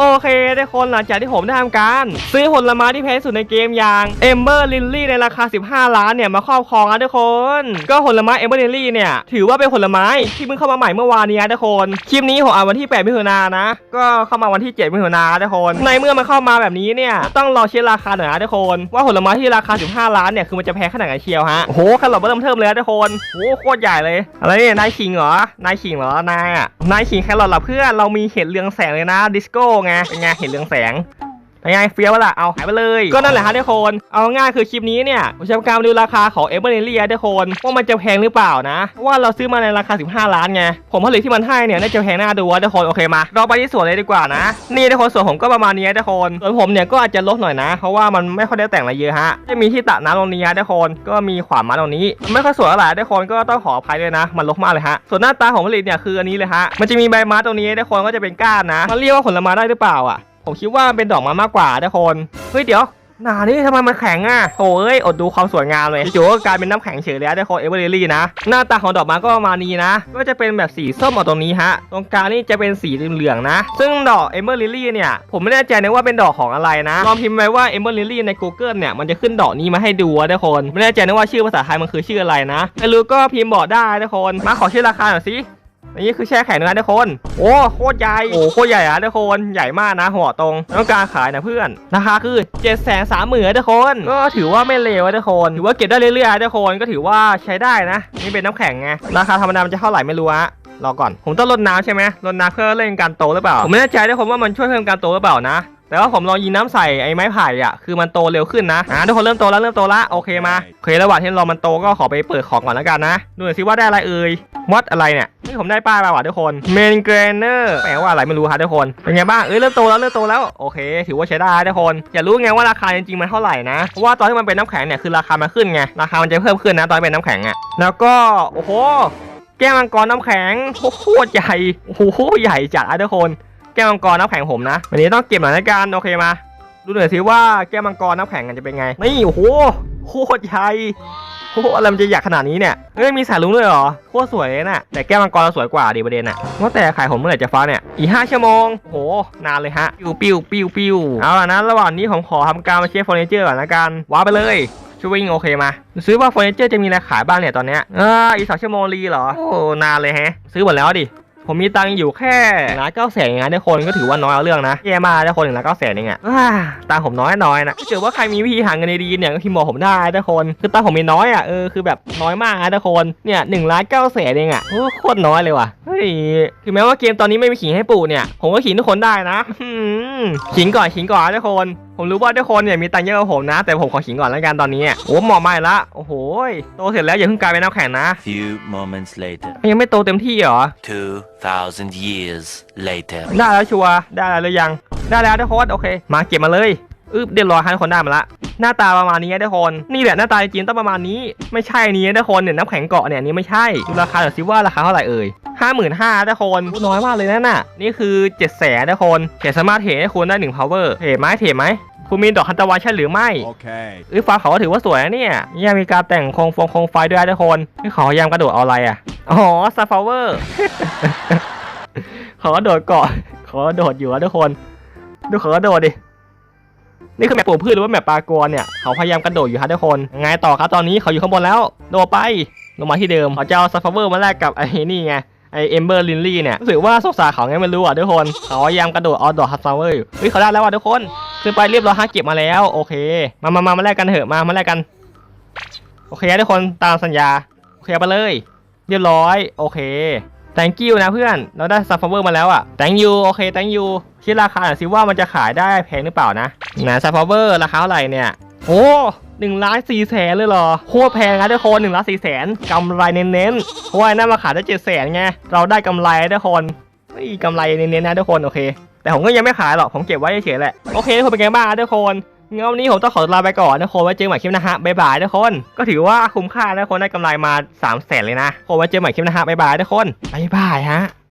โอเคทุกคนหลังจากที่ผมได้ทำการ ซื้อผลไม้ที่แพงสุดในเกมอย่าง Ember Lily ในราคา 15 ล้านเนี่ยมาครอบครองนะทุกคน ก็ผลไม้ Ember Lily เนี่ยถือว่าเป็นผลไม้ที่เพิ่งเข้ามาใหม่เมื่อวานนี้นะทุกคนคลิปนี้ผมอ่านวันที่ 8 มิถุนายนนะ ก็เข้ามาวันที่ 7 มิถุนายนทุกคน ในเมื่อมันเข้ามาแบบนี้เนี่ยต้องรอเช็คราคาหน่อยนะทุกคน ว่าผลไม้ที่ราคา 15 ล้านเนี่ยคือมันจะแพงขนาดไหนเชียวฮะโอ้โหขนมเริ่มเทิมเลยนะทุกคนโอ้โหโคตรใหญ่เลยอะไรเนี่ยนายขิงเหรอนายขิงเหรอนายอะนายขิงแครอทเหรอเพื่อนเรามีเห็ดเรืองแสงเลยนะดิสโก้ไงเป็นไงเห็นเรืองแสง เป็นไงเฟี้ยวปะล่ะเอาหายไปเลย ก็นั่นแหละฮะทุกคน เอาง่ายคือคลิปนี้เนี่ยผมจะทำการมาดูราคาของเอเวอร์เนลี่ทุกคนว่ามันจะแพงหรือเปล่านะเพราะว่าเราซื้อมาในราคา 15 ล้านไงผมผลิตที่มันให้เนี่ยน่าจะแพงน่าดูอะทุกคนโอเคมา เราไปที่สวนเลยดีกว่านะ นี่ทุกคนสวนผมก็ประมาณนี้ทุกคนส่วนผมเนี่ยก็อาจจะลดหน่อยนะ เพราะว่ามันไม่ค่อยได้แต่งอะไรเยอะฮะจะมีที่ตักน้ำตรงนี้นะทุกคนก็มีขวานมาตรงนี้มันไม่ค่อยสวยเท่าไหร่ทุกคนก็ต้องขออภัยด้วยนะ มันรกมากเลยฮะส่วนหน้าตาของผลิตเนี่ยคืออันนี้เลยฮะมันจะมีใบไม้ตรงนี้ทุกคนก็จะเป็นก้านนะมันเรียกว่าผลไม้ได้หรือเปล่าอะ ผมคิดว่าเป็นดอกม้มากกว่าทุกคนเฮ้ยเดี๋ยวหนานี่ทำไมมันแข็งอะโอ้ยอดดูความสวยงามเลยจู่ๆก็กลายเป็นน้ำแข็งเฉยเลยนะทุกคนเอเวอร์ลี่นะ หน้าตาของดอกไม้ก็ประมาณนี้นะ ก็จะเป็นแบบสีส้มออกตรงนี้ฮะ ตรงกลางนี่จะเป็นสีเหลืองๆนะ ซึ่งดอกเอเมอร์ลิลี่เนี่ย ผมไม่แน่ใจนะว่าเป็นดอกของอะไรนะ ลองพิมพ์ไปว่าเอเมอร์ลิลี่ใน Google เนี่ย มันจะขึ้นดอกนี้มาให้ดูทุกคน ไม่แน่ใจนะว่าชื่อภาษาไทยมันคือชื่ออะไรนะไม่รู้ก็พิมพ์บอกได้ทุกคน มาขอชื่อราคาหน่อยสิ นี่คือแช่แข็งนะทุกคน โอ้โคตรใหญ่ โอ้โคตรใหญ่อะทุกคน ใหญ่มากนะหัวตรง ต้องการขายนะเพื่อน ราคาคือ7จ็ดแสนสามหมื่นทุกคน ก็ถือว่าไม่เลวทุกคน ถือว่าเก็บได้เรื่อยๆทุกคน ก็ถือว่าใช้ได้นะ นี่เป็นน้ำแข็งไง ราคาธรรมดามันจะเท่าไหร่ไม่รู้ฮะรอก่อน ผมต้องลดน้ำใช่ไหมลดน้ำเพื่อเร่งการโตหรือเปล่า ผมไม่แน่ใจทุกคนว่ามันช่วยเพิ่มการโตหรือเปล่านะ แต่ว่าผมลองยิงน้ำใส่ไอ้ไม้ไผ่อะคือมันโตเร็วขึ้นนะอ่าทุกคนเริ่มโตแล้วเริ่มโตละโอเคมาโอเคระหว่างที่รอมันโตก็ขอไปเปิดของก่อนแล้วกันนะดูหน่อยสิว่าได้อะไรเอ่ยวัดอะไรเนี่ยนี่ผมได้ป้ายมาว่ะทุกคนเมนเกรเนอร์แปลว่าอะไรไม่รู้ฮะทุกคนเป็นไงบ้างเอ้ยเริ่มโตแล้วเริ่มโตแล้วโอเค ถือว่าใช้ได้ทุกคนอย่ารู้ไงว่าราคาจริงๆมันเท่าไหร่นะเพราะว่าตอนที่มันเป็นน้ำแข็งเนี่ยคือราคามันขึ้นไงราคามันจะเพิ่มขึ้นนะตอนเป็นน้ำแข็งอะแล้วก็โอ้โหแก้วมังกรน้ำแข็งโอ้โหโคตรใหญ่โอ้โหใหญ่จัดอะทุกคน ก้วมังกรน้ำแข็งผมนะวันนี้ต้องเก็บหน่อยละกันโอเคมาดูหน่อยสิว่าแก้วมังกรน้ำแข็งกันจะเป็นไงนี่โอ้โหโคตรใหญ่โอ้โหอะไรมันจะใหญ่ขนาดนี้เนี่ยเอ้ยมีสายลุงด้วยเหรอโคตรสวยเลยน่ะแต่แก้วมังกรเราสวยกว่าดีประเด็นน่ะว่าแต่ขายผมเมื่อไหร่จะฟ้าเนี่ยอีกห้าชั่วโมงโอ้หนานเลยฮะปิ้วปิ้วปิ้วปิ้วเอาล่ะนะระหว่างนี้ผมขอทำการมาเช็คเฟอร์นิเจอร์ก่อนละกันว้าไปเลยช่วยวิ่งโอเคมาซื้อว่าเฟอร์นิเจอร์จะมีอะไรขายบ้างเนี่ยตอนเนี้ยอ่าอีกสองชั่วโมงรีเหรอโอ้นานเลยฮะ ซื้อหมดแล้วดิ ผมมีตังค์อยู่แค่ล้านเก้าแสนเองนทุกคนก็ถือว่าน้อยเอาเรื่องนะแย่มากทุกคนหนึ่งล้านเก้าแสนเองอะตังค์ผมน้อยน้อยนะถ้าเกิดว่าใครมีวิธีหาเงินดีๆเนี่ยก็พิมพ์บอกผมได้ทุกคน คือตังค์ผมมีน้อยอะเออคือแบบน้อยมากนะทุกคนเนี่ยหนึ่งล้านเก้าแสนเองอะโอ้โคตรน้อยเลยว่ะเฮ้ยถึงแม้ว่าเกมตอนนี้ไม่มีขิงให้ปู่เนี่ยผมก็ขิงทุกคนได้นะขิงก่อนขิงก่อนทุกคน ผมรู้ว่าทุกคนเนี่ยมีตังค์เยอะกว่าผมนะ แต่ผมขอขิงก่อนแล้วกันตอนนี้อะโอ้หมอใหม่ละโอ้โหโตเสร็จแล้วอย่าเพิ่งกลายเป็นน้ำแข็งนะ Few moments later, ยังไม่โตเต็มที่เหรอ 2,000 years later. ได้แล้วชัวร์ได้แล้วหรือยัง ได้แล้วทุกคนโอเค มาเก็บมาเลยอึบเรียบร้อยให้ทุกคนได้มาละหน้าตาประมาณนี้นะทุกคนนี่แหละหน้าตาจริงๆต้องประมาณนี้ ไม่ใช่นี้นะทุกคนเนี่ยน้ำแข็งเกาะเนี่ยอันนี้ไม่ใช่ดูราคาเดี๋ยวสิว่าราคาเท่าไหร่เอ่ย ห้าหมื่นห้าทุกคนน้อยมากเลยนะน่ะ นี่คือเจ็ดแสนทุกคนเขียนสามารถเทให้คุณได้หนึ่ง power เทไหมเทไหมคุณมีดอกคันตะวันใช่หรือไม่ Okay. เอ้ยฟ้าเขาก็ถือว่าสวยนะเนี่ยยังมีการแต่งโครงฟงโครงไฟด้วยนะทุกคนนี่เขาพยายามกระโดดเอาอะไรอะ อ๋อซาฟาเวอร์เขาก็โดดเกาะเขาก็โดดอยู่นะทุกคน ดูเขาก็โดดดิ นี่คือแมปปลูกพืชหรือว่าแมปปลากรเนี่ย เขาพยายามกระโดดอยู่ฮะทุกคน ไงต่อครับตอนนี้เขาอยู่ข้างบนแล้ว โดดไป ลงมาที่เดิม เขาจะเอาซาฟาเวอร์มาแลกกับไอ้นี่ไง ไอเอมเบอร์ลินลี่เนี่ยรู้สึกว่าสงสารเขาไงไม่รู้อะทุกคนเขาพยายามกระโดดเอาดอกฮัตซาเวอร์อยู่เฮ้ยเขาได้แล้วอะทุกคนขึ้นไปเรียบร้อยฮะเก็บมาแล้วโอเค มามามามาแลกกันเถอะมามาแลกกันโอเคทุกคนตามสัญญาโอเคไปเลย เรียบร้อยโอเค thank you นะเพื่อนเราได้ซัฟเฟอร์มาแล้วอะ thank you โอเค thank you คิดราคาหน่อยสิว่ามันจะขายได้แพงหรือเปล่านะนะซัฟเฟอร์ราคาเท่าไหร่เนี่ยโอ้ หนึ่งล้านสี่แสนเลยเหรอโคตรแพงนะทุกคนหนึ่งล้านสี่แสนกำไรเน้นๆเพราะว่าไอ้นั่นมาขายได้เจ็ดแสนไงเราได้กำไรนะทุกคนเฮ้กำไรเน้นๆนะทุกคนโอเค แต่ผมก็ยังไม่ขายหรอกผมเก็บไว้เฉยๆแหละโอเคทุกคนเป็นไงบ้างทุกคนงั้นวันนี้ผมต้องขอลาไปก่อนนะทุกคนไว้เจอกันใหม่คลิปนะฮะบ๊ายบายทุกคน ก็ถือว่าคุ้มค่านะทุกคนได้กำไรมา3 0 0แสนเลยนะคนไว้เจอกันใหม่คลิปนะฮะบ๊ายบายทุกคนบ๊ายบายฮะ